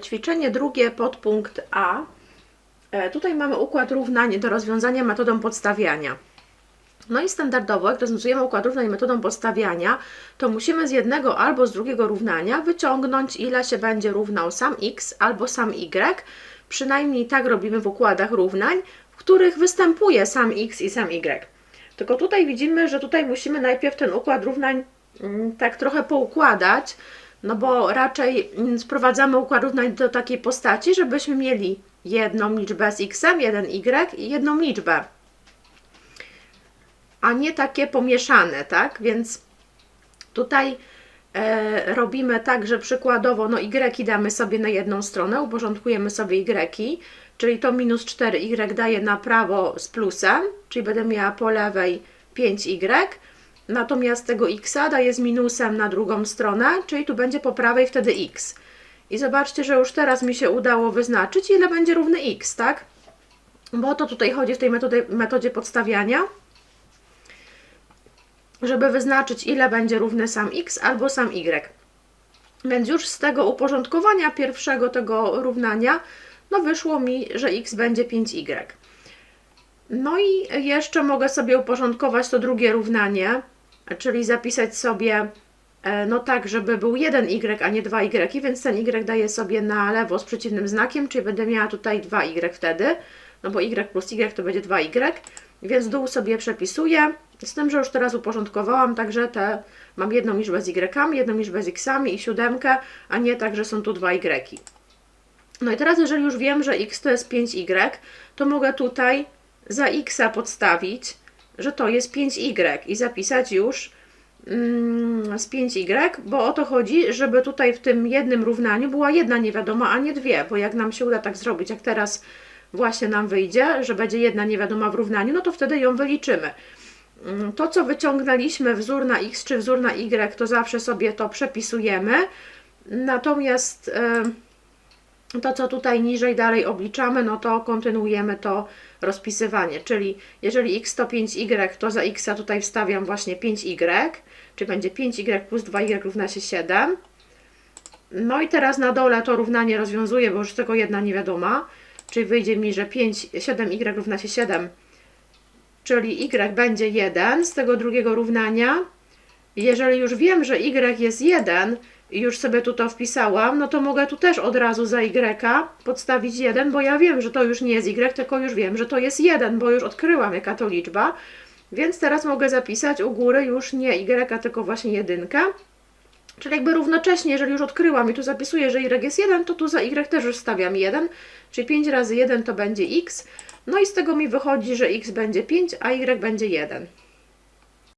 Ćwiczenie drugie, podpunkt A. E, Tutaj mamy układ równań do rozwiązania metodą podstawiania. No i standardowo, jak rozwiązujemy układ równań metodą podstawiania, to musimy z jednego albo z drugiego równania wyciągnąć, ile się będzie równał sam x albo sam y. Przynajmniej tak robimy w układach równań, w których występuje sam x i sam y. Tylko tutaj widzimy, że tutaj musimy najpierw ten układ równań mm, tak trochę poukładać, no bo raczej mm, sprowadzamy układ równań do takiej postaci, żebyśmy mieli jedną liczbę z x, jeden y i jedną liczbę a nie takie pomieszane, tak? Więc tutaj e, robimy tak, że przykładowo no y damy sobie na jedną stronę, uporządkujemy sobie y, czyli to minus 4y daje na prawo z plusem, czyli będę miała po lewej 5y, natomiast tego x daje z minusem na drugą stronę, czyli tu będzie po prawej wtedy x. I zobaczcie, że już teraz mi się udało wyznaczyć, ile będzie równy x, tak? Bo to tutaj chodzi w tej metodzie, metodzie podstawiania żeby wyznaczyć ile będzie równy sam x albo sam y. Więc już z tego uporządkowania pierwszego tego równania, no wyszło mi, że x będzie 5y. No i jeszcze mogę sobie uporządkować to drugie równanie, czyli zapisać sobie e, no tak, żeby był 1y, a nie 2y, więc ten y daję sobie na lewo z przeciwnym znakiem, czyli będę miała tutaj 2y wtedy, no bo y plus y to będzie 2y, więc dół sobie przepisuję, z tym, że już teraz uporządkowałam, także te mam jedną liczbę z y, jedną liczbę z x i siódemkę, a nie tak, że są tu dwa y. No i teraz, jeżeli już wiem, że x to jest 5y, to mogę tutaj za x podstawić, że to jest 5y i zapisać już mm, z 5y, bo o to chodzi, żeby tutaj w tym jednym równaniu była jedna niewiadoma, a nie dwie, bo jak nam się uda tak zrobić, jak teraz właśnie nam wyjdzie, że będzie jedna niewiadoma w równaniu, no to wtedy ją wyliczymy. Mm, To, co wyciągnęliśmy wzór na x czy wzór na y, to zawsze sobie to przepisujemy. Natomiast e, to, co tutaj niżej dalej obliczamy, no to kontynuujemy to rozpisywanie. Czyli jeżeli x to 5y, to za x tutaj wstawiam właśnie 5y, czyli będzie 5y plus 2y równa się 7. No i teraz na dole to równanie rozwiązuję, bo już tylko jedna niewiadoma, czyli wyjdzie mi, że 5, 7y równa się 7 czyli y będzie 1 z tego drugiego równania. Jeżeli już wiem, że y jest 1 i już sobie tu to wpisałam, no to mogę tu też od razu za y podstawić 1, bo ja wiem, że to już nie jest y, tylko już wiem, że to jest 1, bo już odkryłam jaka to liczba. Więc teraz mogę zapisać u góry już nie y, tylko właśnie jedynkę. Czyli jakby równocześnie, jeżeli już odkryłam i tu zapisuję, że y jest 1, to tu za y też już stawiam 1, czyli 5 razy 1 to będzie x. No i z tego mi wychodzi, że x będzie 5, a y będzie 1.